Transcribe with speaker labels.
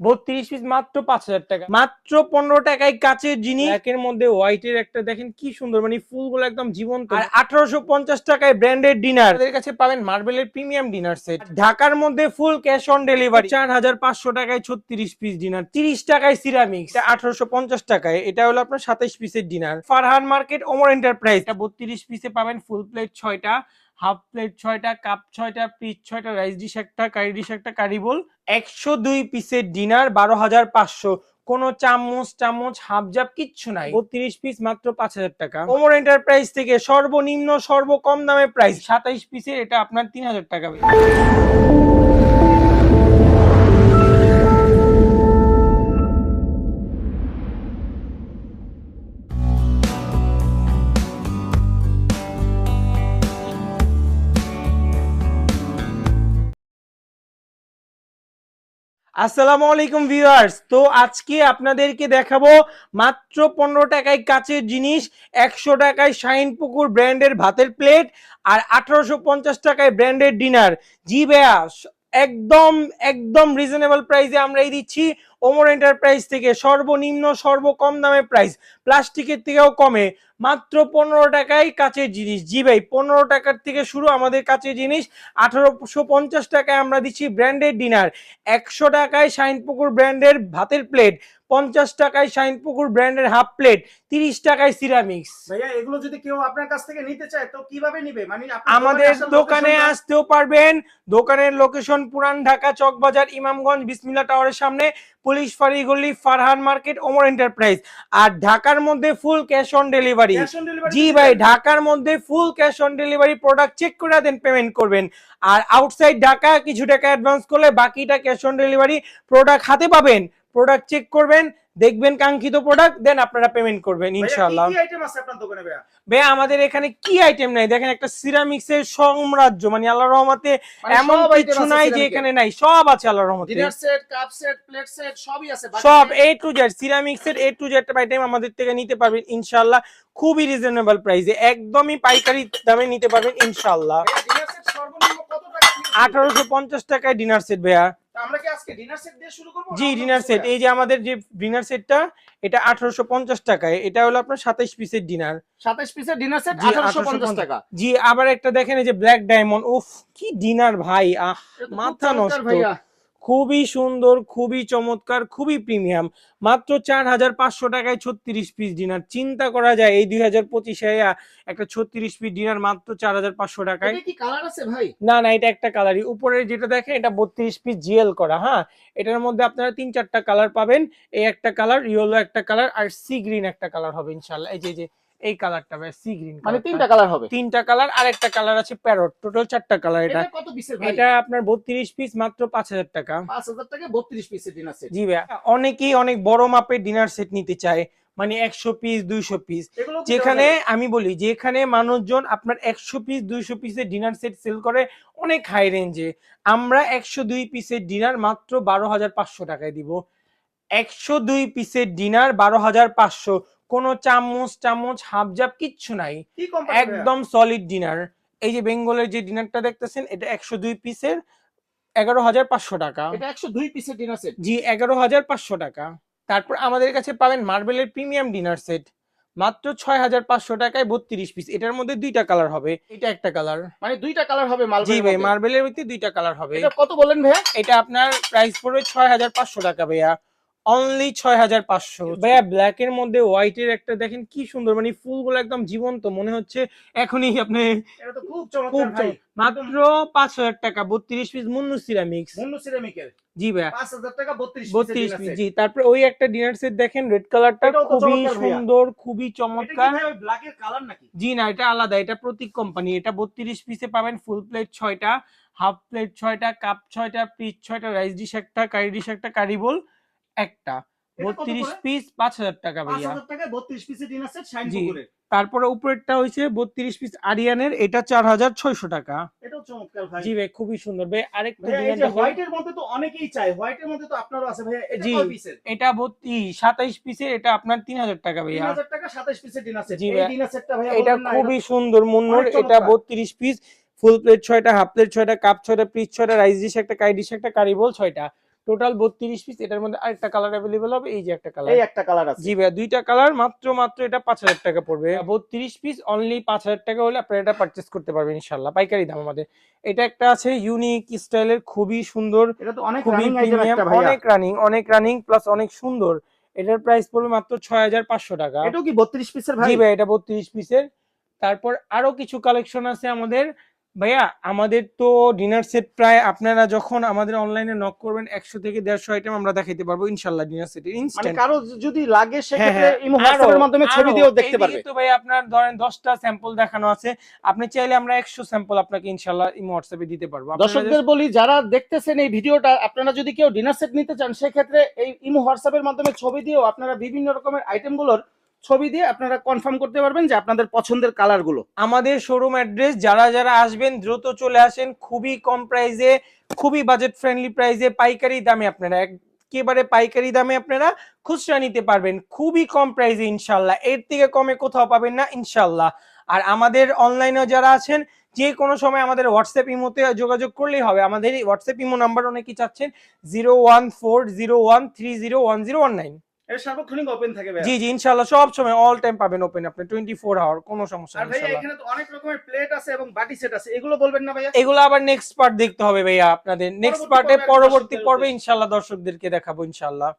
Speaker 1: বত্রিশ পিস মাত্র পাঁচ হাজার টাকা। মাত্র পনেরো টাকায় কাচের জিনিস। একের মধ্যে হোয়াইটের একটা দেখেন কি সুন্দর মানে ফুলগুলো একদম জীবন্ত। আর আঠারোশো পঞ্চাশ টাকায় ব্র্যান্ডেড ডিনার এদের কাছে পাবেন মার্বেলের প্রিমিয়াম ডিনার সেট ঢাকার মধ্যে ফুল ক্যাশ অন ডেলিভারি চার হাজার পাঁচশো টাকায় ছত্রিশ পিস ডিনার তিরিশ টাকায় সিরামিক্স আঠারোশো পঞ্চাশ টাকায়। এটা হলো আপনার সাতাইশ পিসের dinner Farhan market Omar enterprise বত্রিশ পিসে পাবেন ফুল প্লেট ছয়টা। হাফ প্লেট ছয়টা, কাপ ছয়টা, পিস ছয়টা, রাইস ডিশ একটা, কারি ডিশ একটা, কারি বোল, একশো দুই পিসের ডিনার বারো হাজার পাঁচশো। কোনো চামচ চামচ হাফ জাপ কিচ্ছু নাই। বত্রিশ পিস মাত্র পাঁচ হাজার টাকা। ওমর এন্টারপ্রাইজ থেকে সর্বনিম্ন, সর্বকম দামে প্রাইস। সাতাইশ পিসের এটা আপনার তিন হাজার টাকা। আসসালামু আলাইকুম ভিউয়ার্স। তো আজকে আপনাদেরকে দেখাবো মাত্র পনেরো টাকায় কাচের জিনিস, একশো টাকায় শাইন পুকুর ব্র্যান্ডের ভাতের প্লেট আর আঠারোশো পঞ্চাশ টাকায় ব্র্যান্ডের ডিনার। জি ভাইয়া, একদম একদম রিজনেবল প্রাইসে আমরা এই দিচ্ছি। ওমর এন্টারপ্রাইজ থেকে সর্বনিম্ন সর্বকম দামে প্রাইস প্লাস্টিকের থেকেও কমে। মাত্র পনেরো টাকায় কাচের জিনিস। জি ভাই পনেরো টাকার থেকে শুরু আমাদের কাচের জিনিস। আঠারোশো পঞ্চাশ টাকায় আমরা দিচ্ছি ব্র্যান্ডেড ডিনার একশো টাকায় শাইনপুকুর ব্র্যান্ডের ভাতের প্লেট পঞ্চাশ টাকায় শাইনপুকুর ব্র্যান্ডের হাফ প্লেট তিরিশ টাকায় সিরামিক্স
Speaker 2: ভাইয়া এগুলো যদি কেউ আপনার কাছ থেকে নিতে চায় তো কীভাবে নিবে? মানে
Speaker 1: আমাদের দোকানে আসতেও পারবেন। দোকানের লোকেশন পুরান ঢাকা চকবাজার ইমামগঞ্জ বিসমিল্লা টাওয়ারের সামনে। পুলিশ ফাঁড়ি ফারহান মার্কেট ওমর এন্টারপ্রাইজ। আর ঢাকার মধ্যে ফুল ক্যাশ অন ডেলিভারি জি ভাই ঢাকার মধ্যে full cash on delivery product check করে দেন পেমেন্ট করবেন। আর আউটসাইড ঢাকা কিছু টাকা অ্যাডভান্স করলে বাকিটা ক্যাশ অন ডেলিভারি প্রোডাক্ট হাতে পাবেন। প্রোডাক্ট চেক করবেন দেখবেন কাঙ্ক্ষিত প্রোডাক্ট দেন আপনারা পেমেন্ট করবেন ইনশাআল্লাহ।
Speaker 2: কি আইটেম আছে আপনার দোকানে ভাইয়া?
Speaker 1: ভাই আমাদের এখানে কি আইটেম নাই? দেখেন একটা সিরামিক্স এর সাম্রাজ্য মানে আল্লাহর রহমতে
Speaker 2: মানে
Speaker 1: এমন কিছু নাই যে এখানে নাই সব আছে আল্লাহর রহমতে।
Speaker 2: Dinner set cup set plate set সবই আছে
Speaker 1: সব এ টু জেড সিরামিক্স এর এ টু জেড আইটেম আমাদের থেকে নিতে পারবেন ইনশাআল্লাহ। খুবই রিজনেবল প্রাইসে একদমই পাইকারি দামে নিতে পারবেন ইনশাআল্লাহ।
Speaker 2: ভাইয়া, ডিনার সেট সর্বনিম্ন কত টাকা? দিয়ে শুরু?
Speaker 1: আঠারোশো পঞ্চাশ টাকায় ডিনার সেট ভাইয়া।
Speaker 2: আমরা কি আজকে ডিনার সেট দিয়ে শুরু করব?
Speaker 1: জি ডিনার সেট এই যে আমাদের যে ডিনার সেটটা এটা আঠারোশো পঞ্চাশ টাকায় এটা হলো আপনার সাতাইশ পিসের ডিনার
Speaker 2: 27 পিসের ডিনার সেট 1850 টাকা।
Speaker 1: জি আবার একটা দেখেন এই যে ব্ল্যাক ডায়মন্ড উফ কি ডিনার ভাই আহ মাথা নষ্ট। খুবই সুন্দর খুবই চমৎকার খুবই প্রিমিয়াম। মাত্র চার হাজার পাঁচশো টাকায় ছত্রিশ পিস ডিনার চিন্তা করা যায় এই দুই হাজার পঁচিশে একটা ছত্রিশ পিস ডিনার মাত্র চার হাজার পাঁচশো টাকায়।
Speaker 2: কালার আছে ভাই?
Speaker 1: না না এটা একটা কালারই উপরে যেটা দেখেন এটা বত্রিশ পিস জিএল করা হ্যাঁ? এটার মধ্যে আপনারা তিন চারটা কালার পাবেন। এই একটা কালার ইয়েলো একটা কালার আর সি গ্রিন একটা কালার হবে ইনশাল্লাহ এই যে এই কালারটা ভাই সি গ্রিন
Speaker 2: মানে তিনটা কালার হবে।
Speaker 1: তিনটা কালার আর একটা কালার আছে প্যারট টোটাল চারটা কালার এটা।
Speaker 2: এটা কত পিসের ভাই?
Speaker 1: এটা আপনার বত্রিশ পিস মাত্র পাঁচ হাজার টাকা।
Speaker 2: 5000 টাকা 32 পিসের ডিনার সেট
Speaker 1: জি ভাইয়া অনেকেই অনেক বড় মাপের ডিনার সেট নিতে চায় মানে একশো পিস দুইশো পিস যেখানে আমি বলি যেখানে মানুষজন আপনার একশো পিস দুইশো পিসের ডিনার সেট সেল করে অনেক হাই রেঞ্জে আমরা একশো দুই পিসের ডিনার মাত্র বারো হাজার পাঁচশো টাকায় দিব। একশো দুই পিসের ডিনার বারো হাজার পাঁচশো। কোনো চামচ চামচ হাফ জাপ কিচ্ছু নাই। একদম সলিড ডিনার এই যে বেঙ্গলের যে ডিনারটা দেখতেছেন এটা একশো দুই পিসের এগারো হাজার পাঁচশো টাকা।
Speaker 2: এটা 102 পিসের ডিনার সেট
Speaker 1: জি এগারো হাজার পাঁচশো টাকা। তারপর আমাদের কাছে পাবেন মার্বেলের প্রিমিয়াম ডিনার সেট মাত্র ছয় হাজার পাঁচশো টাকায় বত্রিশ পিস এটার মধ্যে দুইটা কালার হবে। এটা একটা কালার
Speaker 2: মানে দুইটা কালার হবে
Speaker 1: জি ভাই মার্বেলের ভিতরে দুইটা কালার হবে।
Speaker 2: কত বলেন ভাইয়া?
Speaker 1: এটা আপনার প্রাইস পড়বে ছয় হাজার পাঁচশো টাকা ভাইয়া। অনলি ছয় হাজার পাঁচশো ভাইয়া ব্ল্যাক এর মধ্যে হোয়াইট এর একটা দেখেন কি সুন্দর মানে ফুলগুলো একদম জীবন্ত মনে হচ্ছে এখনই আপনি
Speaker 2: খুব
Speaker 1: খুব
Speaker 2: চমৎকার
Speaker 1: মাত্র পাঁচ হাজার টাকা বত্রিশ পিস মুন্নু সিরামিক্স
Speaker 2: মুন্নু সিরামিকের
Speaker 1: জি ভাইয়া।
Speaker 2: 5000 টাকা 32
Speaker 1: বত্রিশ পিস জি তারপরে ওই একটা ডিনার সেট দেখেন রেড কালারটা খুবই সুন্দর খুবই চমৎকার।
Speaker 2: কালার নাকি?
Speaker 1: জি না এটা আলাদা এটা প্রতীক কোম্পানি এটা বত্রিশ পিসে পাবেন ফুল প্লেট ছয়টা হাফ প্লেট ছয়টা কাপ ছয়টা পিস ছয়টা রাইস ডিশ একটা কারি ডিশ একটা কারি বোল একটা। বত্রিশ পিস পাঁচ হাজার টাকা ভাইয়া।
Speaker 2: 5000 টাকা 32 পিসের ডিনার সেট শাইন
Speaker 1: জি। তারপরে উপরেরটা হয়েছে বত্রিশ পিস আরিয়ানের এটা চার হাজার ছয়শো টাকা। জি ভাই খুবই সুন্দর। ভাই আরেকটা।
Speaker 2: হোয়াইটের মধ্যে তো অনেকেই চায় হোয়াইটের মধ্যে তো আপনারও আছে ভাইয়া এটা
Speaker 1: জি। এটা বত্রিশ সাতাইশ পিসের এটা আপনার তিন হাজার টাকা ভাইয়া।
Speaker 2: 3000 টাকা 27 পিসের ডিনার সেট
Speaker 1: জি
Speaker 2: ভাই।
Speaker 1: এটা খুবই সুন্দর মুন্নুর এটা বত্রিশ পিস ফুল প্লেট ছয়টা হাফ প্লেট ছয়টা কাপ ছয়টা পিস ছয়টা রাইস ডিশ একটা কারি ডিশ একটা কারি বোল ছয়টা। টোটাল বত্রিশ পিস এটার মধ্যে আরেকটা কালার অ্যাভেলেবল হবে এই যে একটা কালার
Speaker 2: এই একটা কালার আছে।
Speaker 1: জি ভাইয়া দুইটা কালার মাত্র মাত্র এটা পাঁচ হাজার টাকা পড়বে। বত্রিশ পিস অনলি পাঁচ হাজার টাকা হলে আপনারা এটা পারচেস করতে পারবেন ইনশাল্লাহ পাইকারি দাম আমাদের। এটা একটা আছে ইউনিক স্টাইলের খুবই সুন্দর
Speaker 2: অনেক
Speaker 1: খুবই প্রিমিয়াম অনেক রানিং অনেক রানিং প্লাস অনেক সুন্দর। এটার প্রাইস পড়বে মাত্র ছয় হাজার পাঁচশো টাকা।
Speaker 2: এটা কি 32 পিসের ভাই?
Speaker 1: জি ভাই এটা বত্রিশ পিসের তারপর আরও কিছু কালেকশন আছে আমাদের। ভাইয়া আমাদের তো ডিনার সেট প্রায় আপনারা যখন আমাদের অনলাইনে নক করবেন একশো থেকে দেড়শো আইটেম আমরা দেখাইতে পারব ইনশাল্লাহ ডিনার সেট ইনস্ট্যান্ট
Speaker 2: কারও যদি লাগে
Speaker 1: হ্যাঁ,
Speaker 2: সেক্ষেত্রে ইমো হোয়াটসঅ্যাপের মাধ্যমে ছবি দিয়েও দেখতে পারবে।
Speaker 1: তো ভাই আপনার ধরেন দশটা স্যাম্পল দেখানো আছে আপনি চাইলে আমরা একশো স্যাম্পল আপনাকে ইনশাল্লাহ ইমো হোয়াটসঅ্যাপে দিতে পারব।
Speaker 2: দর্শকদের বলি যারা দেখতেছেন এই ভিডিওটা আপনারা যদি কেউ ডিনার সেট নিতে চান সেক্ষেত্রে এই ইমো হোয়াটসঅ্যাপের মাধ্যমে ছবি দিয়েও আপনারা বিভিন্ন রকমের আইটেমগুলোর ছবি দিয়ে আপনারা কনফার্ম করতে পারবেন যে আপনাদের পছন্দের কালারগুলো
Speaker 1: আমাদের শোরুম অ্যাড্রেস যারা যারা আসবেন, দ্রুত চলে আসেন, খুবই কম প্রাইসে খুবই বাজেট ফ্রেন্ডলি প্রাইসে পাইকারি দামে আপনারা, একেবারে পাইকারি দামে আপনারা খুচরা নিতে পারবেন। খুবই কম প্রাইসে ইনশাল্লাহ, এর থেকে কমে কোথাও পাবেন না ইনশাল্লাহ। আর আমাদের অনলাইনে যারা আছেন, যে কোনো সময় আমাদের হোয়াটসঅ্যাপ ইমোতে যোগাযোগ করলেই হবে। আমাদের হোয়াটসঅ্যাপ ইমো নাম্বার অনেকেই চাচ্ছেন zero one four zero one three zero one zero one nine
Speaker 2: এটা সার্বক্ষণিক ওপেন থাকে ভাই
Speaker 1: জি জি ইনশাল্লাহ সব সময় অল টাইম পাবেন ওপেন আপনি আওয়ার কোনো সমস্যা নেই
Speaker 2: ভাইয়া এখানে তো অনেক রকমের প্লেট আছে এবং বাটি সেট আছে এগুলো বলবেন না ভাইয়া?
Speaker 1: এগুলো আবার নেক্সট পার্ট দেখতে হবে ভাইয়া আপনাদের। নেক্সট
Speaker 2: পরবর্তী
Speaker 1: পার্টে
Speaker 2: পর্বে
Speaker 1: পরবর্তী পর্বে
Speaker 2: উদ্দেশ্যে।
Speaker 1: ইনশাল্লাহ দর্শকদেরকে দেখাবো ইনশাল্লাহ